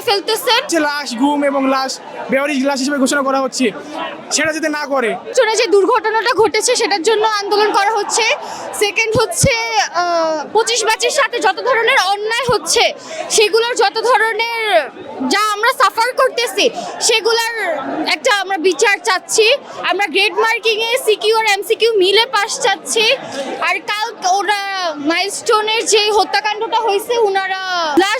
করে ফেলতেছেন? যে লাশ গুম এবং লাশ বেওয়ারিশ লাশ হিসেবে ঘোষণা করা হচ্ছে। সেটা যদি না করে। পিছনে যে দুর্ঘটনাটা ঘটেছে সেটার জন্য আন্দোলন করা হচ্ছে। সেকেন্ড হচ্ছে পঁচিশ ব্যাচের সাথে যত ধরনের অন্যায় হচ্ছে সেগুলোর যত ধরনের যা আমরা সাফার করতেছি সেগুলোর একটা আমরা বিচার চাচ্ছি। আমরা গ্রেড মার্কিংয়ে সিকিউ আর এমসিকিউ মিলে পাশ চাচ্ছি। আর কাল ওরা মাইলস্টোনের যে হত্যাকাণ্ডটা হয়েছে ওনারা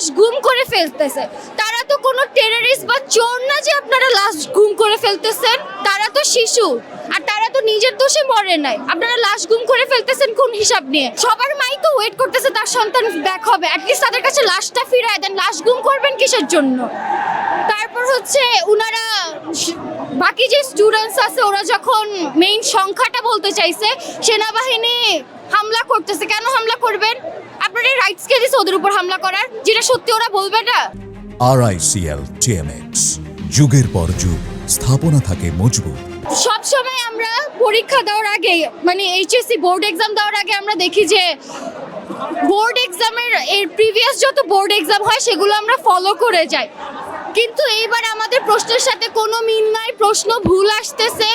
লাশ গুম করে ফেলতেছে। তারা তো কোনো টেররিস্ট বা চোর না যে আপনারা লাশ গুম করে ফেলতেছেন। তারা তো শিশু। আর তারা তো নিজের দোষে মরে নাই। আপনারা লাশ গুম করে ফেলতেছেন কোন হিসাব নিয়ে? সবার মাই তো ওয়েট করতেছে তার সন্তান ব্যাক হবে। অ্যাটলিস্ট তাদের কাছে লাশটা ফিরায় দেন। লাশ গুম করবেন কিসের জন্য? তারপর হচ্ছে উনারা বাকি যে স্টুডেন্টস আছে, ওরা যখন মেইন সংখ্যাটা বলতে চাইছে, সেনাবাহিনী হামলা করতেছে। কেন হামলা করবেন? আপনার এই রাইটস কে দিছে ওদের উপর হামলা করার? যেটা সত্যি ওরা বলবে না? আরআইসিএল টিএমএক্স যুগের পর যুগ স্থাপনা থাকে মজবুত। সব সময় আমরা পরীক্ষা দেওয়ার আগে মানে এইচএসসি বোর্ড এক্সাম দেওয়ার আগে আমরা দেখি যে বোর্ড এক্সামের এর প্রিভিয়াস যত বোর্ড এক্সাম হয় সেগুলো আমরা ফলো করে যাই। কিন্তু এইবার আমাদের প্রশ্নের সাথে কোনো মিল নাই, প্রশ্ন ভুল আসতেছে।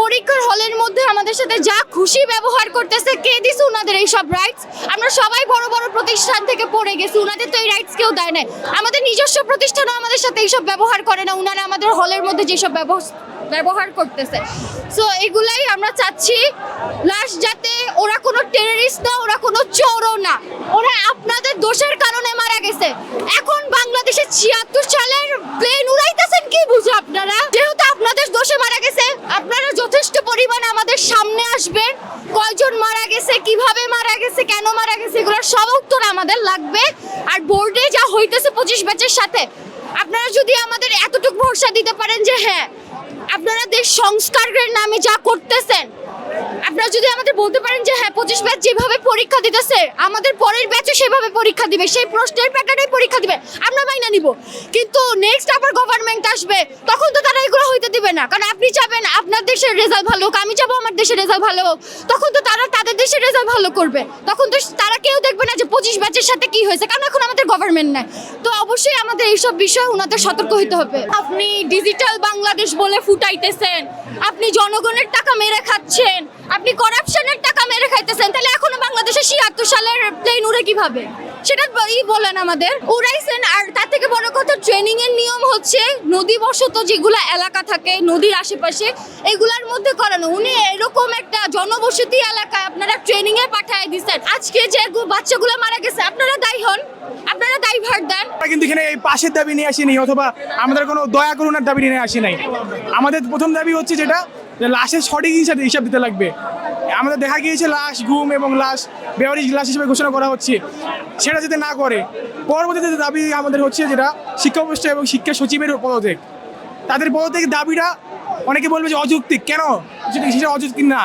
পরীক্ষার হলের মধ্যে আমাদের সাথে যা খুশি ব্যবহার করতেছে, কে দিছে ওনাদের এই সব রাইটস আমরা সবাই বড় বড় প্রতিষ্ঠান থেকে পড়ে গেছি ওনাদের তো এই রাইটস কেউ দেয় না আমাদের নিজস্ব প্রতিষ্ঠানও আমাদের সাথে এইসব ব্যবহার করে না ওনারা আমাদের হলের মধ্যে যেসব ব্যবহার করতেছে। সো এগুলাই আমরা চাচ্ছি লাস্ট যাতে ওরা কোনো টেররিস্ট না, ওরা কোনো চোরও না। ওরা আপনাদের দোষের কারণে মারা গেছে। এখন বাংলাদেশে ছিয়াত্তর সালের প্লেন উড়াইতেছেন কি বুঝে আপনারা? যেহেতু আপনাদের দোষে মারা গেছে, আপনারা যথেষ্ট পরিমাণ আমাদের সামনে আসবেন। কয়জন মারা গেছে, কীভাবে মারা গেছে, কেন মারা গেছে এগুলোর সব উত্তর আমাদের লাগবে। আর বোর্ডে যা হইতেছে পঁচিশ ব্যাচের সাথে, আপনারা যদি আমাদের এতটুকু ভরসা দিতে পারেন যে হ্যাঁ আপনারা দেশ সংস্কারের নামে যা করতেছেন আপনারা যদি আমাদের বলতে পারেন যে হ্যাঁ পঁচিশ ব্যাচ যেভাবে পরীক্ষা দিতেছে, আমাদের পরের ব্যাচও সেভাবে পরীক্ষা দিবে, সেই প্রশ্নের প্যাটার্নে পরীক্ষা দিবে, আমরা মাইনা নিব। কিন্তু নেক্সট আবার গভর্নমেন্ট আসবে, তখন তো তারা এগুলো হইতে দিবে না। কারণ আপনি চাবেন আপনার দেশের রেজাল্ট ভালো হোক, আমি চাবো আমার দেশের রেজাল্ট ভালো হোক। তখন তো তারা তাদের দেশের রেজাল্ট ভালো করবে। তখন তো তারা কেউ দেখবে না যে পঁচিশ ব্যাচের সাথে কি হয়েছে, কারণ এখন আমাদের গভর্নমেন্ট নাই। তো অবশ্যই আমাদের এইসব বিষয়ে ওনাদের সতর্ক হতে হবে। আপনি ডিজিটাল বাংলাদেশ বলে ফুটাইতেছেন, আপনি জনগণের টাকা মেরে খাচ্ছেন আপনি করাপশনের টাকা মেরে খাইতেছেন, তাহলে এখনও বাংলাদেশে ছিয়াত্তর সালের প্লেন উড়ে কীভাবে? সেটা ই বলেন আমাদের। উড়াইছেন, আর তার থেকে বড় কথা ট্রেনিং এর নিয়ম হচ্ছে নদী বসত যেগুলো এলাকা থাকে, নদীর আশেপাশে, এগুলার মধ্যে করানো। উনি এরকম একটা জনবসতি এলাকায় আপনারা ট্রেনিং এ পাঠায় দিচ্ছেন আজকে যে বাচ্চাগুলো মারা গেছে, আপনারা দায়ী হন। আপনারা দায়ী ভার দেন কিন্তু এখানে এই পাশের দাবি নিয়ে আসিনি, অথবা আমাদের কোনো দয়া করুণার দাবি নিয়ে আসি নাই। আমাদের প্রথম দাবি হচ্ছে যেটা যে লাশের সঠিক হিসাবে হিসাব দিতে লাগবে। আমাদের দেখা গিয়েছে লাশ গুম এবং লাশ বেওয়ারিশ লাশ হিসেবে ঘোষণা করা হচ্ছে। সেটা যদি না করে, পরবর্তীতে দাবি আমাদের হচ্ছে যেটা শিক্ষা উপদেষ্টা এবং শিক্ষা সচিবের পদত্যাগ। তাদের পদত্যাগের দাবিটা অনেকে বলবে যে অযৌক্তিক। কেন? সেটা অযৌক্তিক না।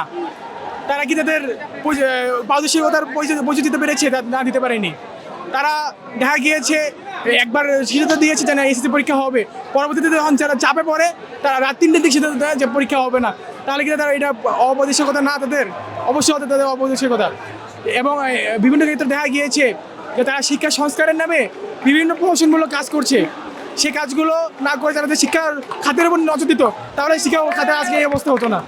তারা কি তাদের পারদর্শিকতার পরিচয় দিতে পেরেছে? না দিতে পারেনি। তারা দেখা গিয়েছে একবার সিদ্ধান্ত দিয়েছে যে না এসএসসি পরীক্ষা হবে। পরবর্তীতে যখন যারা চাপে পড়ে, তারা রাত তিনটের দিকে সিদ্ধান্ত দেয় যে পরীক্ষা হবে না। তাহলে কিন্তু তারা এটা অপদেশকতা না তাদের? অবশ্যই হতে তাদের অপদেশকতা এবং বিভিন্ন ক্ষেত্রে দেখা গিয়েছে যে তারা শিক্ষা সংস্কারের নামে বিভিন্ন প্রহসনমূলক কাজ করছে। সে কাজগুলো না করে তারা শিক্ষার খাতের উপর নজর দিত, তাহলে শিক্ষা খাতে আজকে এই অবস্থা হতো না।